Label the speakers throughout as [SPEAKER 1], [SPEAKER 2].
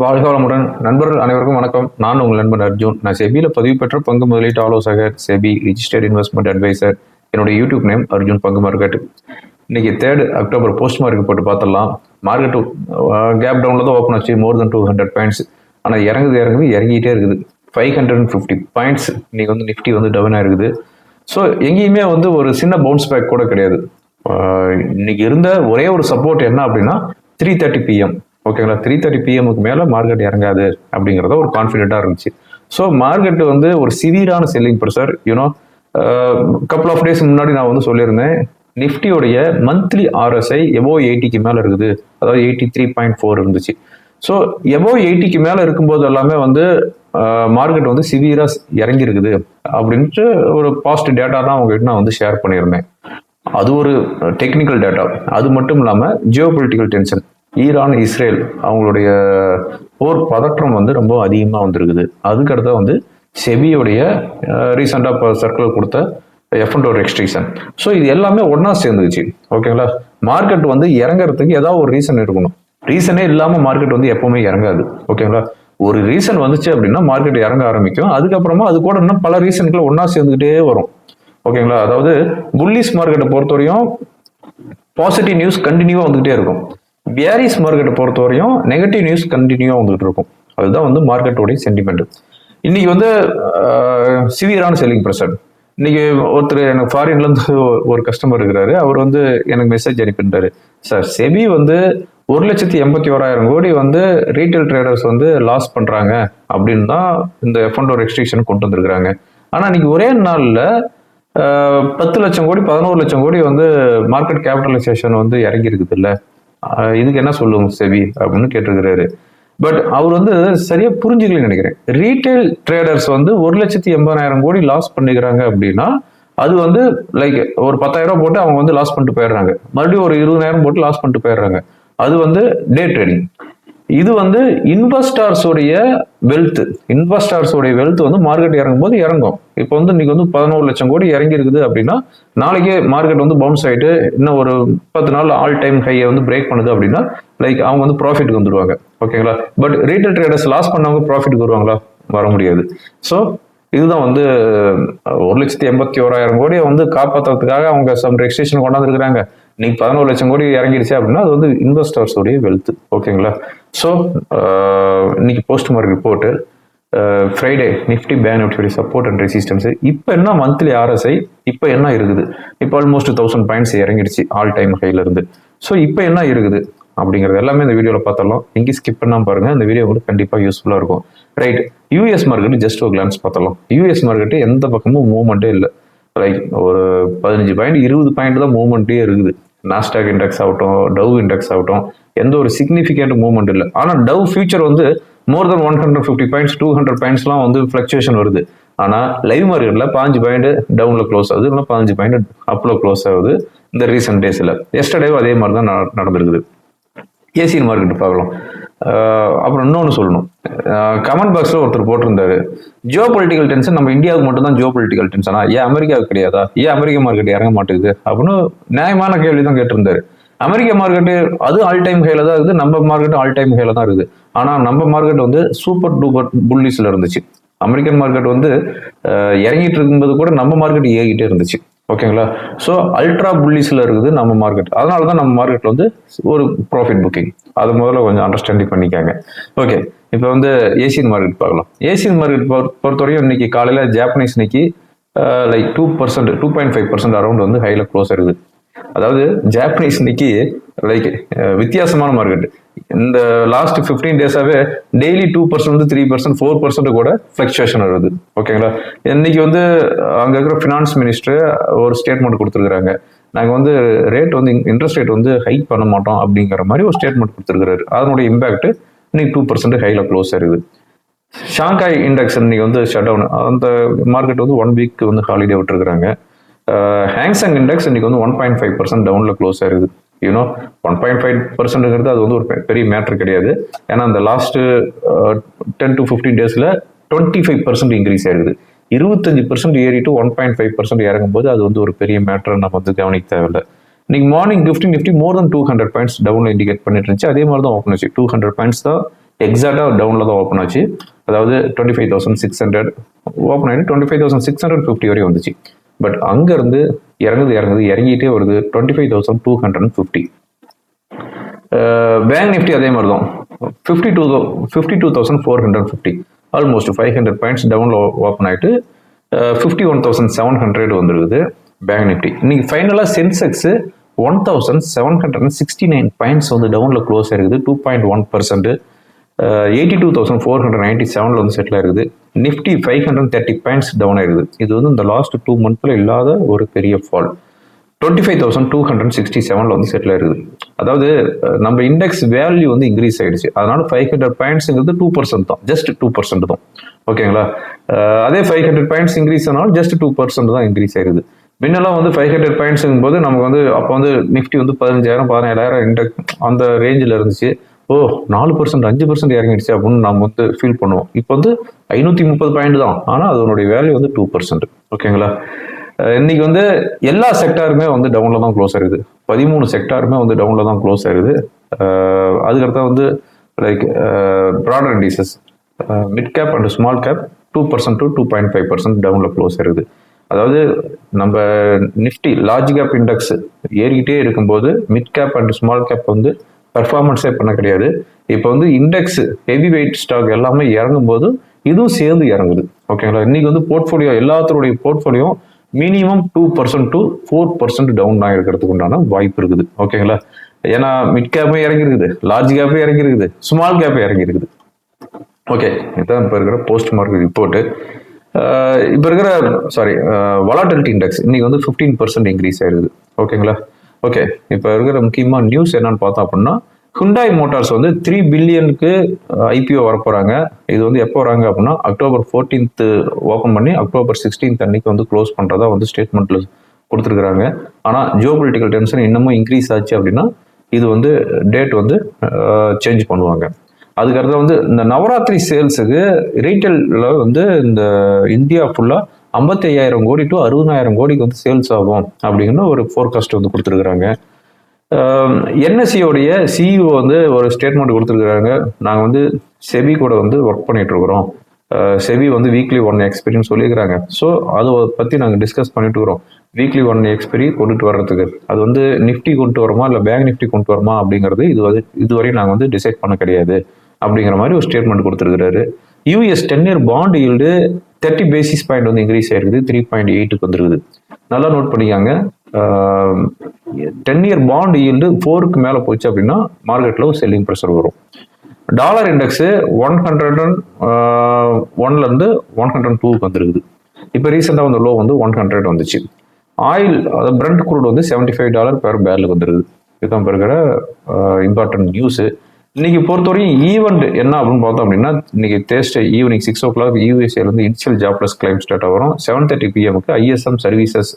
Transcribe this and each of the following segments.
[SPEAKER 1] வாழ்க வளமுடன் நண்பர்கள் அனைவருக்கும் வணக்கம். நான் உங்கள் நண்பன் அர்ஜுன். நான் செபியில் பதிவு பெற்ற பங்கு முதலீட்டு ஆலோசகர் செபி ரிஜிஸ்டர்ட் இன்வெஸ்ட்மெண்ட் அட்வைசர் என்னுடைய யூடியூப் நேம் அர்ஜுன் பங்கு மார்க்கெட் இன்னைக்கு தேர்ட் அக்டோபர் போஸ்ட் மார்க்கெட் போட்டு பார்த்துடலாம். மார்க்கெட் கேப் டவுனில் தான் ஓப்பன் ஆச்சு. More then two hundred points ஆனால் இறங்குது இறங்குது இறங்கிட்டே இருக்குது. Five hundred and fifty points இன்னைக்கு வந்து நிஃப்டி வந்து டவுன் இருக்குது. ஸோ எங்கேயுமே வந்து ஒரு சின்ன பவுன்ஸ் பேக் கூட கிடையாது. இன்னைக்கு இருந்த ஒரே ஒரு சப்போர்ட் என்ன அப்படின்னா த்ரீ தேர்ட்டி பிஎம் ஓகேங்களா? த்ரீ தேர்ட்டி பிஎம்க்கு மேலே மார்க்கெட் இறங்காது அப்படிங்கிறத ஒரு கான்ஃபிடென்ட்டாக இருந்துச்சு. ஸோ மார்க்கெட் வந்து ஒரு சிவியரான selling pressure you know couple of days முன்னாடி நான் வந்து சொல்லியிருந்தேன் நிஃப்டியோடைய மந்த்லி ஆர்எஸ்ஐ எபோ எயிட்டிக்கு மேலே இருக்குது. அதாவது எயிட்டி த்ரீ பாயிண்ட் ஃபோர் இருந்துச்சு. ஸோ எபோ எயிட்டிக்கு மேலே இருக்கும்போது எல்லாமே வந்து மார்க்கெட் வந்து சிவியராக இறங்கி இருக்குது அப்படின்ட்டு ஒரு பாசிட்டிவ் டேட்டா தான் உங்ககிட்ட நான் வந்து ஷேர் பண்ணியிருந்தேன். அது ஒரு டெக்னிக்கல் டேட்டா அது மட்டும் இல்லாமல் geopolitical tension Iran Israel அவங்களுடைய போர் பதற்றம் வந்து ரொம்ப அதிகமாக வந்திருக்குது. அதுக்கடுத்த வந்து செபியோடைய ரீசெண்டாக இப்போ சர்க்குலர் கொடுத்த எஃப் அண்ட் ஒரு ரெஸ்ட்ரிக்ஷன் ஸோ இது எல்லாமே ஒன்றா சேர்ந்துச்சு ஓகேங்களா மார்க்கெட் வந்து இறங்குறதுக்கு ஏதாவது ஒரு ரீசன் இருக்கணும். ரீசனே இல்லாமல் மார்க்கெட் வந்து எப்பவுமே இறங்காது. ஓகேங்களா ஒரு ரீசன் வந்துச்சு அப்படின்னா மார்க்கெட் இறங்க ஆரம்பிக்கும். அதுக்கப்புறமா அது கூட இன்னும் பல ரீசன்களை ஒன்றா சேர்ந்துக்கிட்டே வரும். ஓகேங்களா அதாவது புல்லிஸ் மார்க்கெட்டை பொறுத்தவரையும் பாசிட்டிவ் நியூஸ் கண்டினியூவாக வந்துகிட்டே இருக்கும். பியாரிஸ் மார்க்கெட்டை பொறுத்தவரையும் நெகட்டிவ் நியூஸ் கண்டினியூவாக வந்துட்டு இருக்கும் அதுதான் வந்து மார்க்கெட்டோடைய சென்டிமெண்ட் இன்னைக்கு வந்து சிவியரான செல்லிங் ப்ரெஷர் இன்னைக்கு ஒருத்தர் எனக்கு ஃபாரின்லேருந்து ஒரு கஸ்டமர் இருக்கிறாரு. அவர் வந்து எனக்கு மெசேஜ் அனுப்பிட்டாரு சார் செபி வந்து ஒரு லட்சத்தி எண்பத்தி ஓராயிரம் கோடி வந்து ரீட்டைல் ட்ரேடர்ஸ் வந்து லாஸ் பண்ணுறாங்க அப்படின்னு தான் இந்த எஃப்என்டோ ரெஸ்ட்ரிக்ஷன் கொண்டு வந்திருக்கிறாங்க. ஆனால் இன்னைக்கு ஒரே நாளில் பத்து லட்சம் கோடி பதினோரு லட்சம் கோடி வந்து மார்க்கெட் கேபிட்டலைசேஷன் வந்து இறங்கி இருக்குது இல்லை இதுக்கு என்ன சொல்லுவோம் செவி அப்படின்னு கேட்டிருக்கிறாரு. பட் அவர் வந்து சரியா புரிஞ்சுக்கலன்னு நினைக்கிறேன். ரீட்டைல் ட்ரேடர்ஸ் வந்து ஒரு லட்சத்தி எண்பதாயிரம் கோடி லாஸ் பண்ணிக்கிறாங்க அப்படின்னா அது வந்து லைக் ஒரு பத்தாயிரம் ரூபா போட்டு அவங்க வந்து லாஸ் பண்ணிட்டு போயிடுறாங்க. மறுபடியும் ஒரு இருபதாயிரம் போட்டு லாஸ் பண்ணிட்டு போயிடுறாங்க. அது வந்து டே ட்ரேடிங் இது வந்து இன்வெஸ்டார்ஸோடைய வெல்த் இன்வெஸ்டார்ஸோடைய வெல்த் வந்து மார்க்கெட் இறங்கும் போது இறங்கும். இப்போ வந்து இன்னைக்கு வந்து பதினோரு லட்சம் கோடி இறங்கி இருக்குது அப்படின்னா நாளைக்கே மார்க்கெட் வந்து பவுன்ஸ் ஆகிட்டு இன்னும் ஒரு பத்து நாள் ஆல் டைம் ஹையை வந்து பிரேக் பண்ணுது அப்படின்னா லைக் அவங்க வந்து ப்ராஃபிட்க்கு வந்துடுவாங்க. ஓகேங்களா பட் ரீட்டைல் ட்ரேடர்ஸ் லாஸ் பண்ணவங்க ப்ராஃபிட்க்கு வருவாங்களா? வர முடியாது. ஸோ இதுதான் வந்து ஒரு லட்சத்தி எண்பத்தி ஓராயிரம் கோடியை வந்து காப்பாற்றுறதுக்காக அவங்க சம் ரெஜிஸ்ட்ரேஷன் கொண்டாந்துருக்குறாங்க. இன்னைக்கு பதினோரு லட்சம் கோடி இறங்கிடுச்சு அப்படின்னா அது வந்து இன்வெஸ்டர்ஸோடைய வெல்த் ஓகேங்களா ஸோ uh, இன்னைக்கு post market report Friday Nifty bank Nifty support and resistance இப்போ என்ன மந்த்லி ஆர்எஸ்ஐ இப்போ என்ன இருக்குது? இப்போ ஆல்மோஸ்ட் தௌசண்ட் பாயிண்ட்ஸ் இறங்கிடுச்சு ஆல் டைம் ஹைல இருந்து. ஸோ இப்போ என்ன இருக்குது? அப்படிங்கிறது எல்லாமே இந்த வீடியோவில் பார்த்தலாம் எங்கேயும் ஸ்கிப் பண்ணாம பாருங்கள் இந்த வீடியோ உங்களுக்கு கண்டிப்பாக யூஸ்ஃபுல்லாக இருக்கும். ரைட் யூஎஸ் மார்க்கெட் ஜஸ்ட் ஒரு கிளான்ஸ் பார்த்தலாம் யூஎஸ் மார்க்கெட்டு எந்த பக்கமும் மூவ்மெண்ட்டே இல்லை. லைக் ஒரு பதினஞ்சு பாயிண்ட் இருபது பாயிண்ட் தான் மூவ்மெண்ட்டே இருக்குது. நாஸ்டாக் இண்டெக்ஸ் ஆகட்டும் டவ் இண்டெக்ஸ் ஆகட்டும் எந்த ஒரு சிக்னிஃபிகண்ட் மூவ்மெண்ட் இல்லை. ஆனால் டவ் ஃபியூச்சர் வந்து more then one hundred fifty points two hundred பாயிண்ட்ஸ்லாம் வந்து ஃப்ளக்சுவேஷன் வருது. ஆனால் லைவ் மார்க்கெட்டில் பாஞ்சு பாயிண்ட் டவுனில் க்ளோஸ் ஆகுது இல்லை பாஞ்சு பாயிண்ட் அப்பில் க்ளோஸ் ஆகுது இந்த ரீசெண்ட் டேஸில் எஸ்டர்டேவும் அதே மாதிரி தான் நட- நடந்திருக்குது. ஏசியன் மார்க்கெட் பார்க்கலாம். அப்புறம் இன்னொன்று சொல்லணும். கமெண்ட் பாக்ஸில் ஒருத்தர் போட்டிருந்தாரு. ஜியோ பொலிட்டிக்கல் டென்ஷன் நம்ம இந்தியாவுக்கு மட்டும்தான் ஜியோ பொலிட்டிக்கல் டென்ஷனா ஏன் அமெரிக்காவுக்கு கிடையாதா? ஏன் அமெரிக்க மார்க்கெட் இறங்க மாட்டேங்குது? அப்படின்னு நியாயமான கேள்வி தான் கேட்டிருந்தாரு. அமெரிக்க மார்க்கெட்டு அது ஆல் டைம் ஹைல தான் இருக்குது. நம்ம மார்க்கெட் ஆல் டைம் ஹைல தான் இருக்குது. ஆனால் நம்ம மார்க்கெட் வந்து சூப்பர் டூப்பர் புல்லிஸில் இருந்துச்சு. அமெரிக்கன் மார்க்கெட் வந்து இறங்கிட்டு இருக்கும்போது கூட நம்ம மார்க்கெட் ஏறிக்கிட்டே இருந்துச்சு. ஓகேங்களா? ஸோ அல்ட்ரா புள்ளிஸில் இருக்குது நம்ம மார்க்கெட் அதனால தான் நம்ம மார்க்கெட்டில் வந்து ஒரு ப்ராஃபிட் புக்கிங் அது முதல்ல கொஞ்சம் அண்டர்ஸ்டாண்டிங் பண்ணிக்காங்க. ஓகே இப்போ வந்து ஏசியன் மார்க்கெட் பார்க்கலாம். ஏசியன் மார்க்கெட் பொறுத்தவரையும் இன்னைக்கு காலையில் ஜாப்பனீஸ் இன்னைக்கு like two percent two point five percent around வந்து ஹையில் க்ளோஸ் இருக்குது அதாவது ஜாப்பனீஸ் இன்னைக்கு லைக் வித்தியாசமான மார்க்கெட் இந்த last fifteen டேஸாவே daily two percent three percent four percent கூட ஃபிளக்சுவேஷன் வருது. ஓகேங்களா இன்னைக்கு வந்து அங்க இருக்கிற ஃபினான்ஸ் மினிஸ்டர் ஒரு ஸ்டேட்மெண்ட் கொடுத்துருக்காங்க நாங்கள் வந்து ரேட் வந்து இன்ட்ரெஸ்ட் ரேட் வந்து ஹைக் பண்ண மாட்டோம் அப்படிங்கிற மாதிரி ஒரு ஸ்டேட்மெண்ட் கொடுத்துருக்காரு அதனுடைய இம்பாக்ட் இன்னைக்கு டூ பர்சன்ட் ஹைல க்ளோஸ் ஆயிருது ஷாங்காய் இண்டெக்ஸ் இன்னைக்கு வந்து ஷட் டவுன் அந்த மார்க்கெட் வந்து ஒன் வீக் வந்து ஹாலிடே விட்டுருக்குறாங்க. Uh, ஹேங்ஸங் இண்டெக்ஸ் இன்னைக்கு வந்து ஒன் பாயிண்ட் ஃபைவ் பர்சன்ட் டவுனில் க்ளோஸ் ஆயிருது. You know one point five பர்சன்ட்ங்கிறது அது வந்து ஒரு பெ- பெரிய மேட்ரு கிடையாது. ஏன்னா அந்த லாஸ்ட் டென் டு ஃபிஃப்டீன் டேஸில் டுவெண்ட்டி ஃபைவ் பர்சன்ட் இன்க்ரீஸ் ஆயிருது. இருபத்தஞ்சு பர்சன்ட் ஏறிட்டு ஒன் பாயிண்ட் ஃபைவ் பர்சன்ட் இறங்கும்போது அது வந்து ஒரு பெரிய மேட்டரை நம்ம வந்து கவனிக்க தேவையில்லை. இன்னைக்கு morning Nifty Nifty more than two hundred points டவுன்ல இண்டிகேட் பண்ணிட்டு இருந்துச்சு. அதே மாதிரி தான் ஓப்பன் ஆச்சு. டூ ஹண்ட்ரட் பாயிண்ட்ஸ் தான் எக்ஸாக்டாக டவுனில் தான் ஓப்பன் ஆச்சு. அதாவது twenty five thousand six hundred open ஆகிட்டு twenty five thousand six hundred fifty வரையும் வந்துச்சு. பட் அங்கேருந்து இறங்குது இறங்குது இறங்கிட்டே வருது twenty five thousand two hundred fifty bank Nifty அதே மாதிரி தான் fifty two fifty two thousand four hundred fifty almost five hundred points டவுனில் ஓப்பன் ஆகிட்டு fifty one thousand seven hundred வந்துருக்குது பேங்க் நிஃப்டி இன்னைக்கு ஃபைனலாக Sensex one thousand seven hundred and sixty nine points வந்து டவுனில் க்ளோஸ் ஆயிருக்குது two point one percent eighty two thousand four hundred ninety செவனில் வந்து செட்டில் ஆயிருக்குது. Nifty five hundred thirty points down ஆயிருக்குது. இது வந்து இந்த லாஸ்ட் டூ மந்த்தில் இல்லாத ஒரு பெரிய fall twenty five thousand two hundred sixty செவனில் வந்து செட்டில் ஆயிருக்குது. அதாவது நம்ம இண்டெக்ஸ் வேல்யூ வந்து இன்க்ரீஸ் ஆயிடுச்சு. அதனால ஃபைவ் ஹண்ட்ரட் பாயிண்ட்ஸுங்கிறது டூ பர்சன்ட் தான். ஜஸ்ட் டூ பர்சன்ட் தான். ஓகேங்களா அதே ஃபைவ் ஹண்ட்ரட் பாயிண்ட்ஸ் இன்க்ரீஸ் ஆனாலும் ஜஸ்ட் டூ பர்சன்ட் தான் இன்க்ரீஸ் ஆயிருக்குது. முன்னெல்லாம் வந்து ஃபைவ் ஹண்ட்ரட் பாயிண்ட்ஸுங்கும் போது நமக்கு வந்து அப்போ வந்து நிஃப்டி வந்து பதினஞ்சாயிரம் பதினேழாயிரம் இண்டெக்ஸ் அந்த ரேஞ்சில் இருந்துச்சு. ஓ நாலு பர்சன்ட் அஞ்சு பர்சன்ட் இறங்கிடுச்சு அப்படின்னு நம்ம வந்து ஃபீல் பண்ணுவோம். இப்போ வந்து ஐநூற்றி முப்பது பாயிண்ட் தான். ஆனால் அதனுடைய வேல்யூ வந்து டூ பர்சன்ட் ஓகேங்களா இன்னைக்கு வந்து எல்லா செக்டாருமே வந்து டவுனில் தான் க்ளோஸ் ஆயிருது. பதிமூணு செக்டாருமே வந்து டவுனில் தான் க்ளோஸ் ஆயிருது. அதுக்கடுத்த வந்து like broader indices mid cap and small cap two percent to two point five percent டவுனில் க்ளோஸ் ஆயிருது. அதாவது நம்ம நிஃப்டி லார்ஜ் கேப் இண்டெக்ஸ் ஏறிக்கிட்டே இருக்கும்போது mid cap and small cap வந்து பெர்ஃபார்மன்ஸே பண்ண கிடையாது. இப்போ வந்து இண்டெக்ஸ் ஹெவி வெயிட் ஸ்டாக் எல்லாமே இறங்கும் போது இதுவும் சேர்ந்து இறங்குது. ஓகேங்களா இன்னைக்கு வந்து portfolio எல்லாத்தருடைய portfolio minimum two percent to four percent down ஆகிருக்கிறதுக்கு உண்டான வாய்ப்பு இருக்குது. ஓகேங்களா ஏன்னா மிட் கேப்பே இறங்கிருக்குது லார்ஜ் கேப்பே இறங்கிருக்குது ஸ்மால் கேப்பே இறங்கியிருக்குது ஓகே இதுதான் இப்போ இருக்கிற போஸ்ட் மார்க்கெட் ரிப்போர்ட்டு இப்போ இருக்கிற சாரி வலாட்டிலிட்டி இண்டெக்ஸ் இன்னைக்கு வந்து ஃபிஃப்டீன் பர்சன்ட் இன்க்ரீஸ் ஆயிருக்குது. ஓகேங்களா ஓகே இப்போ இருக்கிற முக்கியமாக நியூஸ் என்னன்னு பார்த்தோம் அப்படின்னா ஹுண்டாய் மோட்டார்ஸ் வந்து த்ரீ பில்லியனுக்கு ஐபிஓ வரப்போகிறாங்க இது வந்து எப்போ வராங்க அப்படின்னா அக்டோபர் ஃபோர்டீன்த்து ஓப்பன் பண்ணி அக்டோபர் சிக்ஸ்டீன்த் அன்னைக்கு வந்து க்ளோஸ் பண்ணுறதா வந்து ஸ்டேட்மெண்ட்டில் கொடுத்துருக்குறாங்க. ஆனால் ஜியோ பொலிட்டிக்கல் டென்ஷன் இன்னமும் இன்க்ரீஸ் ஆச்சு அப்படின்னா இது வந்து டேட் வந்து சேஞ்ச் பண்ணுவாங்க. அதுக்கடுத்து வந்து இந்த நவராத்திரி சேல்ஸுக்கு ரீட்டைலில் வந்து இந்த இந்தியா ஃபுல்லாக ஐம்பத்தி ஐயாயிரம் கோடி டு அறுபதாயிரம் கோடிக்கு வந்து சேல்ஸ் ஆகும் அப்படிங்கிற ஒரு ஃபோர்காஸ்ட் வந்து கொடுத்துருக்குறாங்க. என்எஸ்சியோடைய சிஇஓ வந்து ஒரு ஸ்டேட்மெண்ட் கொடுத்துருக்குறாங்க. நாங்கள் வந்து செபி கூட வந்து ஒர்க் பண்ணிட்டு இருக்கிறோம். செபி வந்து வீக்லி ஒன் எக்ஸ்பீரியன்ஸ் சொல்லியிருக்கிறாங்க. ஸோ அதை பற்றி நாங்கள் டிஸ்கஸ் பண்ணிட்டு இருக்கிறோம். வீக்லி ஒன் எக்ஸ்பீரி கொண்டுட்டு வர்றதுக்கு. அது வந்து நிஃப்டி கொண்டு வருமா இல்லை பேங்க் நிஃப்டி கொண்டு வருமா அப்படிங்கிறது இது வந்து இதுவரையும் நாங்கள் வந்து டிசைட் பண்ண கிடையாது. அப்படிங்கிற மாதிரி ஒரு statement கொடுத்துருக்குறாரு. US ten year bond yield thirty basis point வந்து இன்க்ரீஸ் ஆயிருக்குது. த்ரீ பாயிண்ட் எயிட்டுக்கு வந்துருக்குது. நல்லா நோட் பண்ணிக்காங்க. டென் இயர் பாண்ட் ஈல்டு ஃபோருக்கு மேலே போச்சு அப்படின்னா மார்க்கெட்டில் ஒரு செல்லிங் ப்ரெஷர் வரும். Dollar index one hundred and ஒன்லேருந்து ஒன் ஹண்ட்ரட் டூக்கு வந்துருக்குது. இப்போ ரீசெண்டாக வந்து லோ வந்து ஒன் ஹண்ட்ரட் வந்துச்சு. ஆயில் அது பிரண்ட் குரூட் வந்து செவன்ட்டி ஃபைவ் டாலர் பேர் பேரலுக்கு வந்துருக்குது. இதுதான் இருக்கிற இம்பார்ட்டன்ட் நியூஸு இன்னைக்கு பொறுத்தவரையும் ஈவெண்ட் என்ன அப்படின்னு பார்த்தோம் அப்படின்னா இன்னைக்கு Thursday evening six o'clock யூஎஸ்ஏலேருந்து இனிஷியல் ஜாப்லெஸ் கிளைம்ஸ் டேட்டா வரும். செவன் தேர்ட்டி பிஎம்க்கு ஐஎஸ்எம் சர்வீசஸ்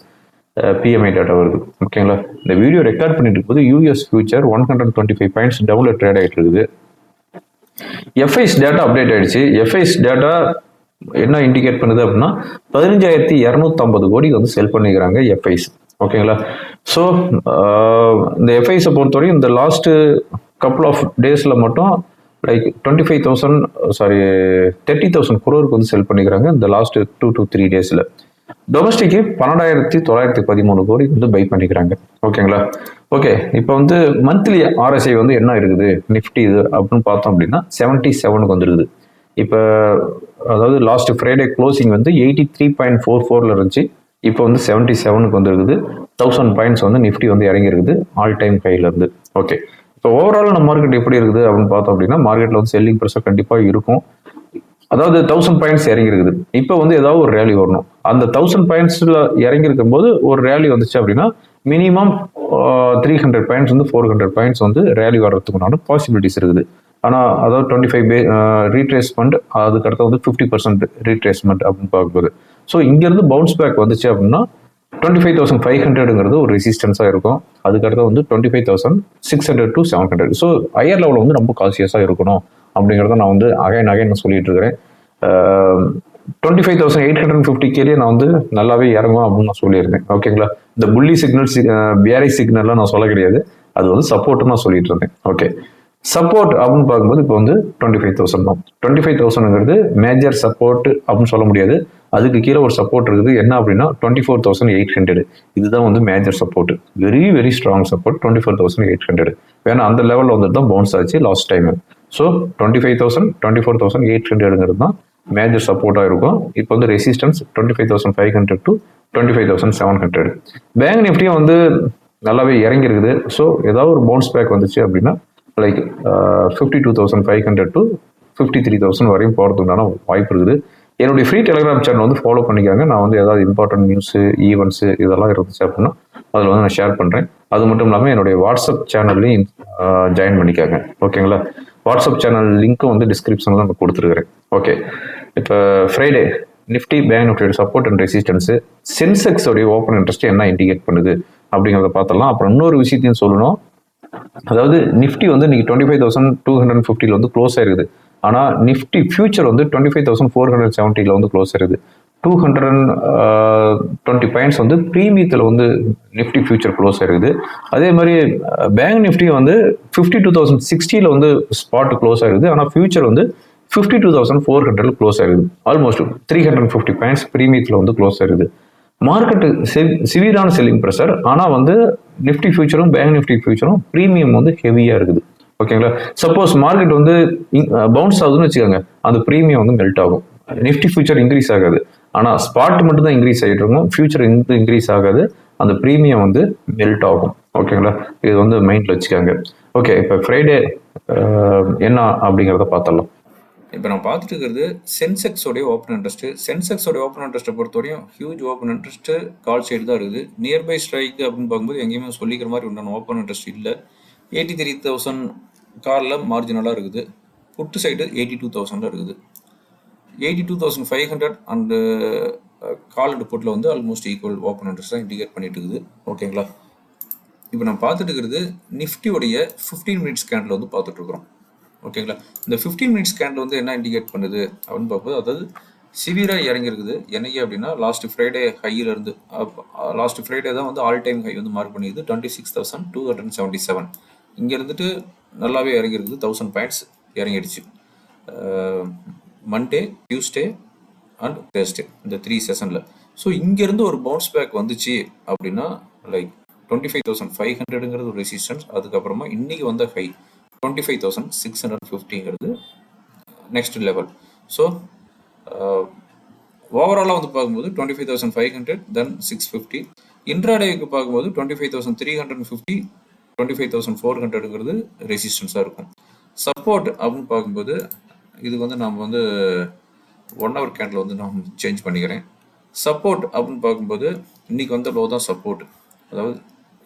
[SPEAKER 1] பிஎம்ஐ டேட்டா வருது. ஓகேங்களா இந்த வீடியோ ரெக்கார்ட் பண்ணிட்டு இருக்கும்போது US future one hundred twenty five points டவுன்ல ட்ரேட் ஆகிட்டு இருக்குது. எஃப்ஐஸ் டேட்டா அப்டேட் ஆயிடுச்சு. எஃப்ஐஸ் டேட்டா என்ன இண்டிகேட் பண்ணுது அப்படின்னா பதினஞ்சாயிரத்தி இரநூத்தம்பது கோடி வந்து செல் பண்ணிக்கிறாங்க எஃப்ஐஸ் ஓகேங்களா ஸோ இந்த எஃப்ஐஸை பொறுத்தவரையும் இந்த லாஸ்ட்டு கப்புள் ஆஃப் டேஸில் மட்டும் like twenty five thousand sorry thirty thousand குரோருக்கு வந்து செல் பண்ணிக்கிறாங்க இந்த லாஸ்ட் டூ டு த்ரீ டேஸில் டொமஸ்டிக்கு பன்னெண்டாயிரத்தி தொள்ளாயிரத்தி பதிமூணு கோடி வந்து பை பண்ணிக்கிறாங்க. ஓகேங்களா ஓகே இப்போ வந்து மந்த்லி ஆர்எஸ்ஐ வந்து என்ன இருக்குது? நிஃப்டி இது அப்படின்னு பார்த்தோம் அப்படின்னா செவன்ட்டி செவனுக்கு வந்துருக்குது இப்போ அதாவது லாஸ்ட் ஃப்ரைடே க்ளோசிங் வந்து எயிட்டி த்ரீ பாயிண்ட் ஃபோர் ஃபோரில் இருந்துச்சு. இப்போ வந்து செவன்ட்டி செவனுக்கு வந்துருக்குது. தௌசண்ட் பாயிண்ட்ஸ் வந்து நிஃப்டி வந்து இறங்கிருக்குது ஆல் டைம் கையிலேருந்து ஓகே இப்போ ஓவரால் நம்ம மார்க்கெட் எப்படி இருக்குது அப்படின்னு பார்த்தோம் அப்படின்னா மார்க்கெட்டில் வந்து செல்லிங் ப்ரெஷர் கண்டிப்பாக இருக்கும். அதாவது தௌசண்ட் பாயிண்ட்ஸ் இறங்கிருக்குது இப்போ வந்து ஏதாவது ஒரு ரேலி வரணும். அந்த தௌசண்ட் பாயிண்ட்ஸில் இறங்கியிருக்கும் போது ஒரு ரேலி வந்துச்சு அப்படின்னா மினிமம் த்ரீ ஹண்ட்ரட் பாயிண்ட்ஸ் வந்து ஃபோர் ஹண்ட்ரட் பாயிண்ட்ஸ் வந்து ரேலி வர்றதுக்குண்டான பாசிபிலிட்டிஸ் இருக்குது. ஆனால் அதாவது டுவெண்ட்டி ஃபைவ் பே ரீட்ரேஸ்மெண்ட் அதுக்கடுத்து வந்து ஃபிஃப்டி பர்சன்ட் ரீட்ரேஸ்மெண்ட் அப்படின்னு பார்க்கும்போது. ஸோ இங்கேருந்து பவுன்ஸ் பேக் வந்துச்சு அப்படின்னா டுவெண்ட்டி ஃபைவ் தௌசண்ட் ஃபைவ் ஹண்ட்ரடுங்கிறது ஒரு ரெசிஸ்டன்ஸாக இருக்கும். அதுக்கடுத்து வந்து twenty five thousand six hundred to seven hundred so higher லெவலில் வந்து ரொம்ப காசியஸாக இருக்கணும் அப்படிங்கிறத நான் வந்து அகைன் அகைன் சொல்லிட்டு இருக்கிறேன். Twenty five thousand eight hundred fifty கேரியே நான் வந்து நல்லாவே இறங்கும் அப்படின்னு நான் சொல்லியிருந்தேன். ஓகேங்களா இந்த புள்ளி சிக்னல் பேரை சிக்னல்லாம் நான் சொல்ல கிடையாது. அது வந்து சப்போர்ட்னு நான் சொல்லிட்டு இருந்தேன். ஓகே சப்போர்ட் அப்படின்னு பார்க்கும்போது இப்போ வந்து டுவெண்ட்டி ஃபைவ் தௌசண்ட் தான். டுவெண்ட்டி ஃபைவ் தௌசண்ட்ங்கிறது மேஜர் சப்போர்ட் அப்படின்னு சொல்ல முடியாது. அதுக்கு கீழே ஒரு சப்போர்ட் இருக்குது. என்ன அப்படின்னா twenty four thousand eight hundred இதுதான் வந்து major support very very strong support twenty four thousand eight hundred வேணா அந்த லெவலில் வந்துட்டு தான் பவுன்ஸ் ஆச்சு last time so twenty five thousand twenty four thousand eight ஹண்ட்ரடுங்கிறது தான் மேஜர் சப்போர்ட்டாக இருக்கும். இப்போ வந்து resistance twenty five thousand five hundred to twenty five thousand seven hundred bank நிஃப்டியும் வந்து நல்லாவே இறங்கி இருக்குது ஸோ ஏதாவது ஒரு பவுன்ஸ் பேக் வந்துச்சு அப்படின்னா like fifty two thousand five hundred to fifty three thousand வரையும் போகிறதுக்குண்டான வாய்ப்பு இருக்குது. என்னுடைய ஃப்ரீ டெலிகிராம் சேனல் வந்து ஃபாலோ பண்ணிக்காங்க. நான் வந்து ஏதாவது இம்பார்ட்டன்ட் நியூஸு ஈவெண்ட்ஸு இதெல்லாம் இருந்துச்சு அப்படின்னா அதில் வந்து நான் ஷேர் பண்ணுறேன் அது மட்டும் இல்லாமல் என்னுடைய வாட்ஸ்அப் சேனல்லையும் ஜாயின் பண்ணிக்காங்க. ஓகேங்களா வாட்ஸ்அப் சேனல் லிங்க்கும் வந்து டிஸ்கிரிப்ஷனில் நான் கொடுத்துருக்குறேன். ஓகே இப்போ ஃப்ரைடே நிஃப்டி பேங்க் நிஃப்டியோட சப்போர்ட் அண்ட் ரெசிஸ்டன்ஸு சென்செக்ஸோடைய ஓப்பன் இன்ட்ரெஸ்ட் என்ன இண்டிகேட் பண்ணுது அப்படிங்கிறத பார்த்தலாம் அப்புறம் இன்னொரு விஷயத்தையும் சொல்லணும். அதாவது நிஃப்டி வந்து இன்னைக்கு twenty five thousand two hundred ஃபிஃப்டியில் வந்து க்ளோஸ் ஆயிருக்குது. ஆனால் நிஃப்டி ஃபியூச்சர் வந்து twenty five thousand four hundred செவன்ட்டியில் வந்து க்ளோஸ் ஆயிருது. Two hundred and twenty points வந்து ப்ரீமியத்தில் வந்து நிஃப்டி ஃபியூச்சர் க்ளோஸ் ஆயிருக்குது. அதே மாதிரி uh, பேங்க் நிஃப்டி வந்து ஃபிஃப்டி டூ தௌசண்ட் சிக்ஸ்டியில் வந்து ஸ்பாட் க்ளோஸ் ஆயிருக்குது. ஆனால் ஃபியூச்சர் வந்து fifty two thousand four hundred close ஆயிருக்குது. Almost three hundred fifty points ப்ரீமியத்தில் வந்து க்ளோஸ் ஆயிருக்குது. மார்க்கெட்டு சிவியரான செல்லிங் ப்ரெஷர் ஆனால் வந்து நிஃப்டி ஃபியூச்சரும் பேங்க் நிஃப்டி ஃபியூச்சரும் ப்ரீமியம் வந்து ஹெவியாக இருக்குது. ஓகேங்களா? சப்போஸ் மார்க்கெட் வந்து பவுன்ஸ் ஆகுதுன்னு வச்சுக்கோங்க. அந்த ப்ரீமியம் வந்து மெல்ட் ஆகும். நிஃப்டி ஃபியூச்சர் இன்க்ரீஸ் ஆகாது. ஆனால் ஸ்பாட் மட்டும் தான் இன்க்ரீஸ் ஆகிட்டு இருக்கும். ஃபியூச்சர் வந்து இன்க்ரீஸ் ஆகாது. அந்த ப்ரீமியம் வந்து மெல்ட் ஆகும். ஓகேங்களா? இது வந்து மைண்டில் வச்சுக்கோங்க. ஓகே இப்போ ஃப்ரைடே என்ன அப்படிங்கிறத பார்த்துடலாம்.
[SPEAKER 2] இப்போ நான் பார்த்துட்டு இருக்கிறது சென்செக்ஸோடைய ஓப்பன் இன்ட்ரெஸ்ட் சென்செக்ஸோடைய ஓப்பன் இன்ட்ரெஸ்ட்டை பொறுத்தவரையும் huge open interest call side தான் இருக்குது. நியர்பை ஸ்ட்ரைக் அப்படின்னு பார்க்கும்போது எங்கேயுமே சொல்லிக்கிற மாதிரி உண்டான ஓப்பன் இன்ட்ரெஸ்ட் இல்லை. எயிட்டி த்ரீ தௌசண்ட் காரில் மார்ஜினலாக இருக்குது. புட்டு சைடு எயிட்டி டூ தௌசண்டில் இருக்குது. Eighty two thousand five hundred and call and புட்டில் வந்து ஆல்மோஸ்ட் ஈக்குவல் ஓப்பன் இன்ட்ரெஸ்ட் தான் இண்டிகேட் பண்ணிட்டு இருக்குது. ஓகேங்களா இப்போ நான் பார்த்துட்டு இருக்கிறது நிஃப்டியோடைய ஃபிஃப்டீன் மினிட்ஸ் கேண்டில் வந்து பார்த்துட்டு இருக்கிறோம். ஓகேங்களா இந்த ஃபிஃப்டீன் மினிட்ஸ் கேண்டில் வந்து என்ன இண்டிகேட் பண்ணுது அப்படின்னு பார்ப்போம். அதாவது சிவியராக இறங்கியிருக்குது. என்னைக்கு அப்படின்னா லாஸ்ட் ஃப்ரைடே ஹையிலேருந்து லாஸ்ட் ஃப்ரைடே தான் வந்து ஆல் டைம் ஹை வந்து mark பண்ணியிருது twenty six thousand two hundred seventy seven இங்கே இருந்துட்டு நல்லாவே இறங்கியிருக்குது தௌசண்ட் பாயிண்ட்ஸ் இறங்கிடுச்சு. மண்டே டியூஸ்டே அண்ட் தேர்ஸ்டே இந்த த்ரீ செஷனில் ஸோ இங்கேருந்து ஒரு பவுன்ஸ் பேக் வந்துச்சு அப்படின்னா like twenty five thousand five ஹண்ட்ரடுங்கிறது ஒரு ரெசிஸ்டன்ஸ் அதுக்கப்புறமா இன்னைக்கு வந்த high twenty five thousand six hundred ஃபிஃப்டிங்கிறது next level so ஓவராலாக வந்து பார்க்கும்போது twenty five thousand five hundred then six fifty இன்ட்ராடேக்கு பார்க்கும்போது twenty five thousand three hundred fifty twenty five thousand four ஹண்ட்ரடுங்கிறது ரெசிஸ்டன்ஸாக இருக்கும். சப்போர்ட் அப்படின்னு பார்க்கும்போது இது வந்து நாம் வந்து ஒன் ஹவர் கேண்டில் வந்து நான் சேஞ்ச் பண்ணிக்கிறேன். சப்போர்ட் அப்படின்னு பார்க்கும்போது இன்றைக்கி வந்த லோ தான் சப்போர்ட் அதாவது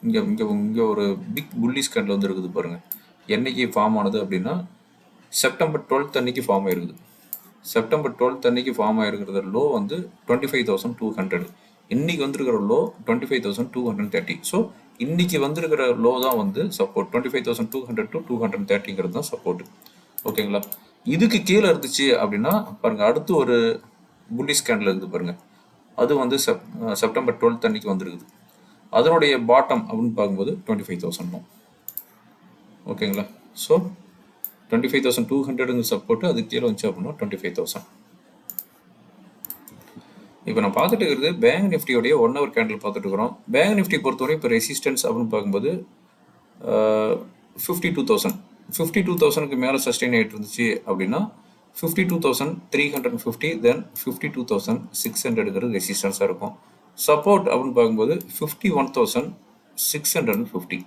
[SPEAKER 2] இங்கே இங்கே இங்கே ஒரு பிக் புல்லிஸ் கேண்டில் வந்து இருக்குது பாருங்கள் என்னைக்கு ஃபார்ம் ஆனது அப்படின்னா செப்டம்பர் டுவெல்த் அன்னைக்கு ஃபார்ம் ஆயிருக்குது. செப்டம்பர் டுவெல்த் அன்னைக்கு ஃபார்ம் ஆயிருக்கிறது லோ வந்து twenty five thousand two hundred இன்னைக்கு வந்திருக்கிற low twenty five thousand two hundred thirty so இன்னைக்கு வந்திருக்கிற லோ தான் வந்து support twenty five thousand two hundred to two hundred தேர்ட்டிங்கிறது தான் சப்போர்ட் ஓகேங்களா இதுக்கு கீழே இருந்துச்சு அப்படின்னா பாருங்க அடுத்து ஒரு புள்ளி ஸ்கேண்டில் இருக்குது பாருங்க. அது வந்து செப் செப்டம்பர் டுவெல்த் அன்னைக்கு வந்திருக்குது. அதனுடைய பாட்டம் அப்படின்னு பார்க்கும்போது டுவெண்ட்டி ஃபைவ் தௌசண்ட் தான் ஓகேங்களா so twenty five thousand two ஹண்ட்ரடுங்க support அதுக்கு கீழே வந்துச்சு அப்படின்னா டுவெண்ட்டி ஃபைவ் தௌசண்ட் இப்போ நான் பார்த்துட்டு இருக்கிறது பேங்க் நிஃப்டியோடைய ஒன் ஹவர் கேண்டில் பார்த்துட்டு இருக்கிறோம். பேங்க் நிஃப்டி பொறுத்தவரை இப்போ ரெசிஸ்டன்ஸ் அப்படின்னு பார்க்கும்போது fifty two thousand fifty two தௌசண்ட்க்கு மேலே சஸ்டெயின் ஆகிட்டு இருந்துச்சு அப்படின்னா fifty two thousand three hundred fifty then fifty two thousand six ஹண்ட்ரடுங்கிறது ரெசிஸ்டன்ஸாக இருக்கும். சப்போர்ட் அப்படின்னு பார்க்கும்போது fifty one thousand six hundred and fifty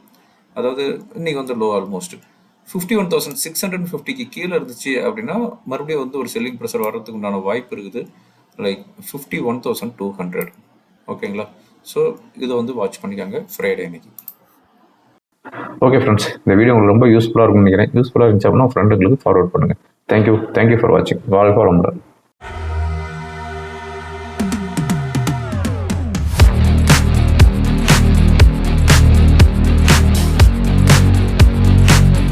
[SPEAKER 2] அதாவது இன்றைக்கி வந்து low almost fifty one thousand six hundred ஃபிஃப்டிக்கு கீழே இருந்துச்சு அப்படின்னா மறுபடியும் வந்து ஒரு செல்லிங் ப்ரெஷர் வர்றதுக்கு உண்டான வாய்ப்பு இருக்குது. Like fifty one thousand two hundred ஓகேங்களா ஸோ இதை வந்து வாட்ச் பண்ணிக்காங்க ஃப்ரைடே அன்னைக்கு.
[SPEAKER 1] ஓகே ஃப்ரெண்ட்ஸ் இந்த வீடியோ உங்களுக்கு ரொம்ப யூஸ்ஃபுல்லாக இருக்கும்னு நினைக்கிறேன். யூஸ்ஃபுல்லாக இருந்துச்சு அப்படின்னா ஃப்ரெண்டுங்களுக்கு ஃபார்வர்ட் பண்ணுங்கள் thank you thank you for வாட்சிங் வாழ்க்கை வளமுடன்.